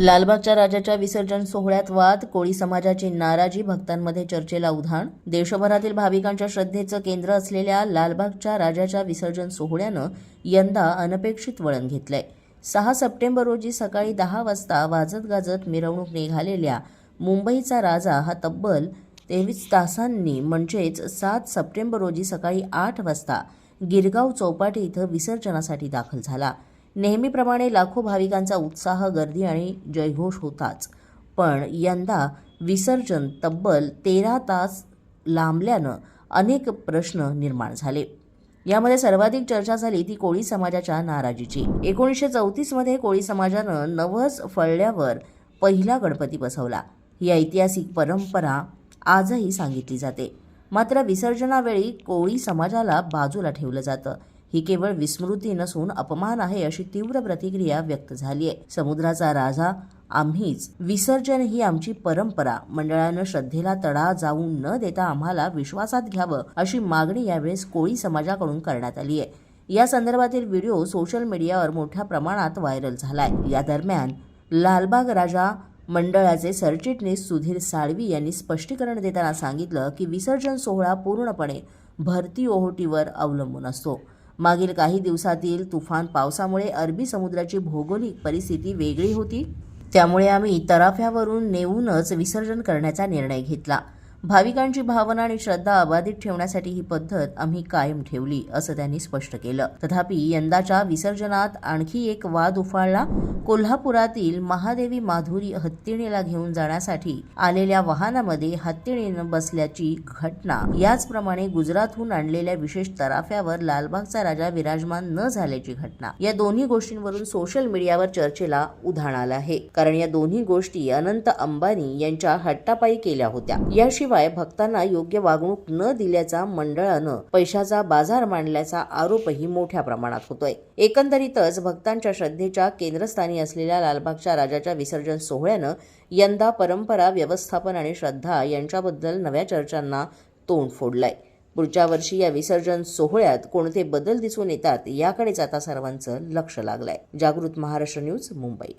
लालबागच्या राजाच्या विसर्जन सोहळ्यात वाद कोळी समाजाची नाराजी भक्तांमध्ये चर्चेला उधाण. देशभरातील भाविकांच्या श्रद्धेचं केंद्र असलेल्या लालबागच्या राजाच्या विसर्जन सोहळ्यानं यंदा अनपेक्षित वळण घेतलंय. सहा सप्टेंबर रोजी सकाळी दहा वाजता वाजत गाजत मिरवणूक निघालेल्या मुंबईचा राजा हा तब्बल तेवीस तासांनी म्हणजेच सात सप्टेंबर रोजी सकाळी आठ वाजता गिरगाव चौपाटी इथं विसर्जनासाठी दाखल झाला. नेहमीप्रमाणे लाखो भाविकांचा उत्साह गर्दी आणि जयघोष होताच. पण यंदा विसर्जन तब्बल तेरा तास लांबल्यानं अनेक प्रश्न निर्माण झाले. यामध्ये सर्वाधिक चर्चा झाली ती कोळी समाजाच्या नाराजीची. एकोणीसशे चौतीसमध्ये कोळी समाजानं नवस फळल्यावर पहिला गणपती बसवला. ही ऐतिहासिक परंपरा आजही सांगितली जाते. मात्र विसर्जनावेळी कोळी समाजाला बाजूला ठेवलं जातं. ही केवळ विस्मृती नसून अपमान आहे अशी तीव्र प्रतिक्रिया व्यक्त झाली आहे. समुद्राचा राजा आम्हीच. विसर्जन ही आमची परंपरा. मंडळानं श्रद्धेला तडा जाऊ न देता आम्हाला विश्वासात घ्यावं अशी मागणी यावेळेस कोळी समाजाकडून करण्यात आली आहे. या संदर्भातील व्हिडिओ सोशल मीडियावर मोठ्या प्रमाणात व्हायरल झालाय. या दरम्यान लालबाग राजा मंडळाचे सरचिटणीस सुधीर साळवी यांनी स्पष्टीकरण देताना सांगितलं की विसर्जन सोहळा पूर्णपणे भरती ओहोटीवर अवलंबून असतो. मागील काही दिवसातील तुफान पावसामुळे अरबी समुद्राची भौगोलिक परिस्थिती वेगळी होती. त्यामुळे आम्ही तराफ्यावरून नेऊनच विसर्जन करण्याचा निर्णय घेतला. भाविकांची भावना आणि श्रद्धा अबाधित ठेवण्यासाठी ही पद्धत आम्ही कायम ठेवली असं त्यांनी स्पष्ट केलं. तथापि यंदाच्या विसर्जनात आणखी एक वाद उफाळला. कोल्हापुरातील महादेवी माधुरी हत्तीणीला घेऊन जाण्यासाठी आलेल्या वाहनामध्ये हत्तीणीनं बसल्याची घटना. याचप्रमाणे गुजरातहून आणलेल्या विशेष तराफ्यावर लालबागचा राजा विराजमान न झाल्याची घटना. या दोन्ही गोष्टींवरून सोशल मीडियावर चर्चेला उधाण आलं आहे. कारण या दोन्ही गोष्टी अनंत अंबानी यांच्या हट्टापायी केल्या होत्या. याशिवाय भक्तांना योग्य वागणूक न दिल्याचा मंडळानं पैशाचा बाजार मांडल्याचा आरोपही मोठ्या प्रमाणात होतोय. एकंदरीतच भक्तांच्या श्रद्धेच्या केंद्रस्थानी असलेल्या लालबागच्या राजाच्या विसर्जन सोहळ्यानं यंदा परंपरा व्यवस्थापन आणि श्रद्धा यांच्याबद्दल नव्या चर्चांना तोंड फोडलंय. पुढच्या वर्षी या विसर्जन सोहळ्यात कोणते बदल दिसून येतात याकडेच आता सर्वांचं लक्ष लागलंय. जागृत महाराष्ट्र न्यूज मुंबई.